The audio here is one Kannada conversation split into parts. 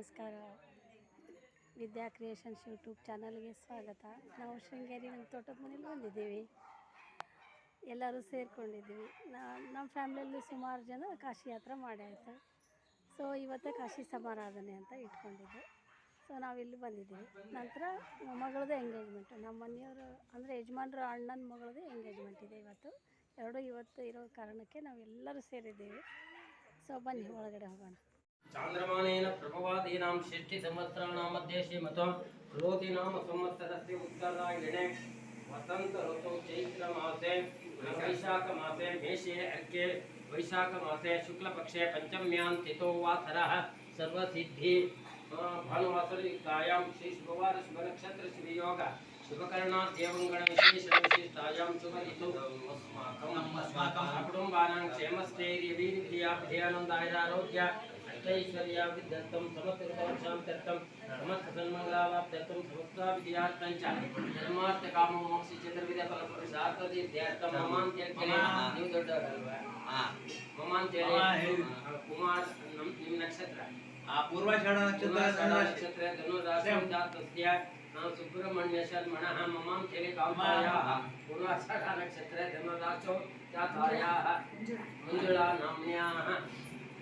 ನಮಸ್ಕಾರ. ವಿದ್ಯಾ ಕ್ರಿಯೇಷನ್ಸ್ ಯೂಟ್ಯೂಬ್ ಚಾನಲ್ಗೆ ಸ್ವಾಗತ. ನಾವು ಶೃಂಗೇರಿ ನಮ್ಮ ತೋಟದ ಮನೇಲಿ ಬಂದಿದ್ದೀವಿ. ಎಲ್ಲರೂ ಸೇರಿಕೊಂಡಿದ್ದೀವಿ. ನಾ ನಮ್ಮ ಫ್ಯಾಮ್ಲಿಯಲ್ಲಿ ಸುಮಾರು ಜನ ಕಾಶಿ ಯಾತ್ರೆ ಆಯಿತು. ಸೊ ಇವತ್ತೇ ಕಾಶಿ ಸಮಾರಾಧನೆ ಅಂತ ಇಟ್ಕೊಂಡಿದ್ದೆ. ಸೊ ನಾವಿಲ್ಲಿ ಬಂದಿದ್ದೀವಿ. ನಂತರ ಮಗಳದ್ದು ಎಂಗೇಜ್ಮೆಂಟು ನಮ್ಮ ಮನೆಯವರು ಅಂದರೆ ಯಜಮಾನ್ರ ಅಣ್ಣನ ಮಗಳದ್ದು ಎಂಗೇಜ್ಮೆಂಟ್ ಇದೆ ಇವತ್ತು. ಎರಡು ಇವತ್ತು ಇರೋ ಕಾರಣಕ್ಕೆ ನಾವೆಲ್ಲರೂ ಸೇರಿದ್ದೀವಿ. ಸೊ ಬನ್ನಿ, ಒಳಗಡೆ ಹೋಗೋಣ. चान्द्रमानेन प्रभवादीनां षष्ठिसंवत्सराणां मध्ये श्रीमतो रोधिनाम संवत्सरस्य उत्तरायणे वसन्त ऋतौ चैत्रमासे वैशाखमासे मेषे अर्घ्ये वैशाखमासे शुक्लपक्षे पञ्चम्यां तिथौ वासरः सर्वसिद्धि भानुवासरयुक्तायां श्रीशुभवार शुभनक्षत्र श्रीयोग शुभकर्णात् देवङ्गणविशेषविशिष्टायां शुभऋतौ अस्माकं कुटुम्बानां क्षेमस्थैर्यवीर्याभियानन्दायरारोग्य अष्टैश्वर्याभिदत्तं समस्तवर्षां त्यक्तं समस्तसन्मङ्गलावाप्त्यर्थं समस्ताविद्यार्थं च धर्मार्थकाममोक्षि चतुर्विधफलपुरुषार्थदीप्त्यर्थं ममान्त्यर्चने ನೀವು ದೊಡ್ಡವರಲ್ವಾ ಮಮಾಂತ್ಯರೆ ಕುಮಾರ್ ನಮ್ ನಿಮ್ಮ ನಕ್ಷತ್ರ ಆ ಪೂರ್ವಾಷಾಢ ನಕ್ಷತ್ರ ಪೂರ್ವಾಷಾಢ ನಕ್ಷತ್ರ ಧನುರಾಶಿಂ ಜಾತಸ್ಯ ನಾವು ಸುಬ್ರಹ್ಮಣ್ಯ ಶರ್ಮಣಃ ಮಮಾಂತ್ಯರೆ ಕಾಲ್ಪಾಯಾಃ ಪೂರ್ವಾಷಾಢ ನಕ್ಷತ್ರ ಧನುರಾಶೋ ಜಾತಾಯಾಃ ಮಂಜುಳಾ ನಾಮ್ನ್ಯಾಃ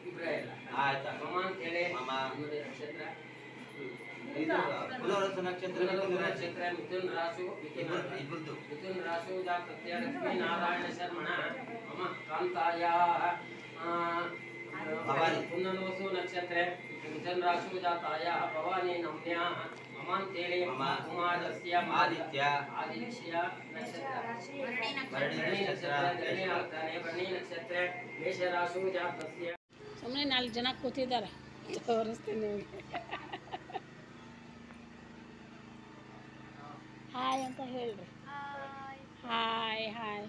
ಇಬ್ರೇ ಇಲ್ಲ ಆಯ್ತಾ ಮಮಾಂತ್ಯರೆ ಮಮ. ನೋಡಿ ನಕ್ಷತ್ರ ಇದು ಪುನರ್ವಸು ನಕ್ಷತ್ರ ಧನುರ್ ನಕ್ಷತ್ರ ಮಿಥುನ್ ರಾಶು ಮಿಥುನ ಇಬ್ಬರದ್ದು ಇಬ್ಬರದ್ದು ಮಿಥುನ್ ರಾಶು ಜಾತಸ್ಯ ಲಕ್ಷ್ಮೀನಾರಾಯಣ ಶರ್ಮಣಃ ಮಮ ಕಾಂತಾಯಾः ಆ, ಭವಾನಿ. ಪುನರ್ವಸು ನಕ್ಷತ್ರೆ ಮಿಥುನ್ ರಾಶು ಜಾತಾಯಾः ಭವಾನಿ ನಮ್ನ್ಯಾः ಮಮಾಂತೇಳೆ ಮಮ. ಕುಮಾರಸ್ಯ ಆದಿತ್ಯ ಆದಿತ್ಯ ನಕ್ಷತ್ರ ಭರಣಿ ಭರಣಿ ನಕ್ಷತ್ರ ನಕ್ಷತ್ರ ಧರಣಿ ಆಗ್ತಾನೆ ಭರಣಿ ನಕ್ಷತ್ರ ಮೇಷರಾಶು ಜಾತಸ್ಯ ಸುಮ್ಮನೆ ನಾಲ್ಕು ಜನ ಕೂತಿದ್ದಾರೆ ತೋರಿಸ್ತೀನಿ ನಿಮಗೆ ಹಾಯ್ ಅಂತ ಹೇಳ್ರಿ ಹಾಯ್ ಹಾಯ್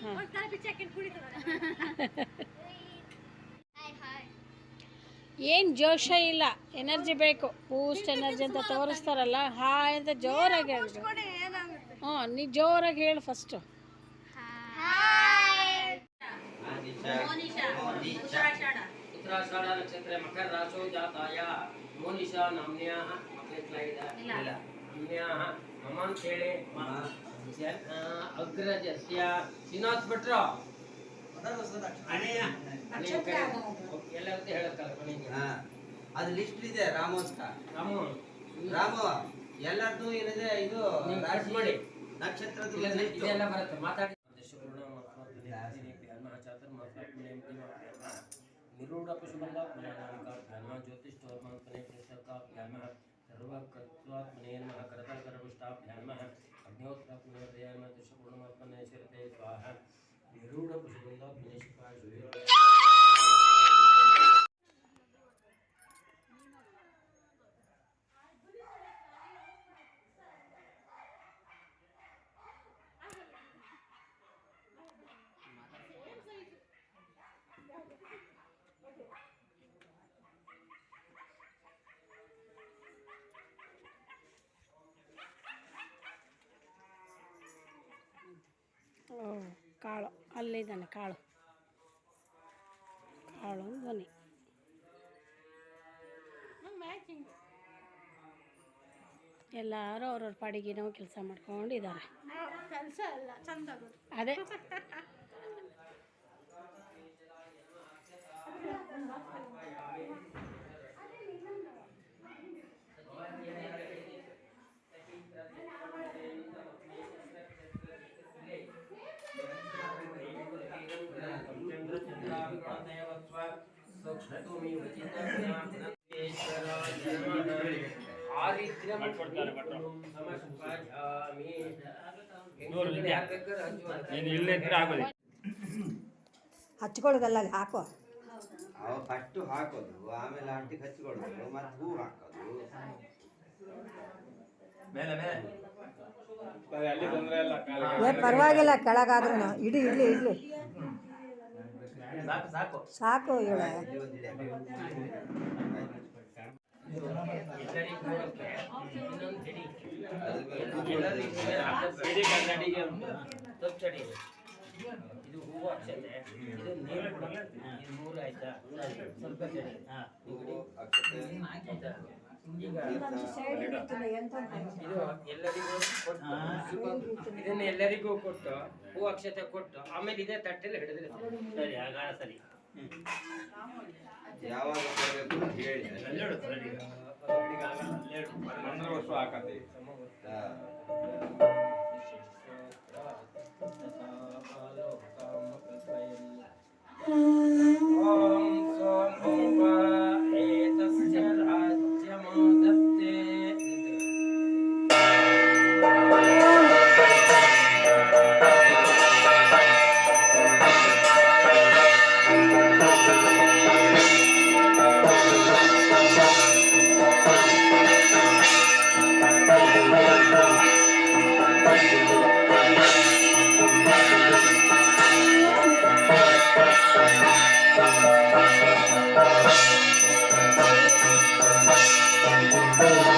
ಹಾಂ ಏನು ಜೋಶ ಇಲ್ಲ ಎನರ್ಜಿ ಬೇಕು ಬೂಸ್ಟ್ ಎನರ್ಜಿ ಅಂತ ತೋರಿಸ್ತಾರಲ್ಲ ಹಾಯ್ ಅಂತ ಜೋರಾಗಿ ಹೇಳಿ ಹ್ಞೂ ನೀ ಜೋರಾಗಿ ಹೇಳು ಫಸ್ಟು ಉತ್ತರಾಷಾಢ. ನಕ್ಷತ್ರ ಮಕರ ರಾಶೋ ಜಾತಾಯಾः. ಮಕ್ಕಳಿಸಲಾಗಿದೆ ಮಮ. ಅಗ್ರಜಸ್ಯ. ಶ್ರೀನಿವಾಸ್ ಭಟ್ರು? ಅದು ಲಿಸ್ಟ್ ಇದೆ ರಾಮೋಸ್ಕ ರಾಮು. ರಾಮು ಎಲ್ಲರದು ಏನಿದೆ? ಇದು ರಾಶಿ ಕಟ್ ಮಾಡಿ. ನಕ್ಷತ್ರದ ಇದೆಲ್ಲ list. ಇದೆಲ್ಲ ಬರುತ್ತೆ. ಮಾತಾಡಿ. ನಿರೂಢ ಪಶುಬಂಧಾತ್ಮನ ನಾಮಿಕಾಭ್ಯಾಮ ಜ್ಯೋತಿಷ್ಠೋರ್ಮಾತ್ಮನೆ ಪ್ರೇಸಕಾಭ್ಯಾಮ ಸರ್ವಕೃತ್ವಾತ್ಮನೇ ನಮಃ ಕರತರಕರಪುಷ್ಟಾಭ್ಯಾಮ ಅಗ್ನೋತ್ರಾತ್ಮನೆ ಹೃದಯಾಮ 哦，干了。ಅಲ್ಲಿದ್ದಾನೆ ಕಾಳು. ಕಾಳು ಧ್ವನಿ ಎಲ್ಲರೂ ಅವ್ರವ್ರ ಪಾಡಿಗೆ ನಾವು ಕೆಲಸ ಮಾಡ್ಕೊಂಡಿದ್ದಾರೆ. ಅದೇ. ಹಚ್ಕೊಳ್ಳೋದಲ್ಲ ಅಲ್ಲಿ ಹಾಕೋ. ಅವ ಫಸ್ಟ್ ಹಾಕೋದು ಆಮೇಲೆ ಅಂಟಿಗೆ ಹಚ್ಕೊಳ್ಳೋದು ಮತ್ತೆ ಹೂ ಹಾಕೋದು. ಏ ಪರವಾಗಿಲ್ಲ ಕೆಳಗಾದ್ರೂ ಇಡಿ ಇಡ್ಲಿ ಇಡ್ಲಿ. ಸಾಕು ಇವಳ ಇಲ್ಲಿ ಒಂದು ಇದೆ. ಇನ್ನೊಂದು ಹಿಡಿ. ಅದು ಬೇಕು. ಎಲ್ಲರಿಗೂ ಅಡಿಗೆ ಉಂಟು. ಸ್ವಲ್ಪ ಚಡಿ. ಇದು ಹೂವು ಅಕ್ಷತೆ ಇದು ನೀರು ಇದು ಮೂರು ಆಯ್ತಾ ಸ್ವಲ್ಪ ಹಾ ಹೂವು ಅಕ್ಷತೆ ಇದು ಎಲ್ಲರಿಗೂ ಕೊಟ್ಟು ಇದನ್ನ ಎಲ್ಲರಿಗೂ ಕೊಟ್ಟು ಹೂ ಅಕ್ಷತೆ ಕೊಟ್ಟು ಆಮೇಲೆ ಇದೇ ತಟ್ಟೆಲಿ ಹಿಡಿದ್ರೆ ಸರಿ ಹಾಗಾದ್ರೆ ಸರಿ. ಯಾವಾಗ ಬರಬೇಕು ಅಂತ ಹೇಳಿ. ಹನ್ನೆರಡು ವರ್ಷ ಹಾಕತಿ free.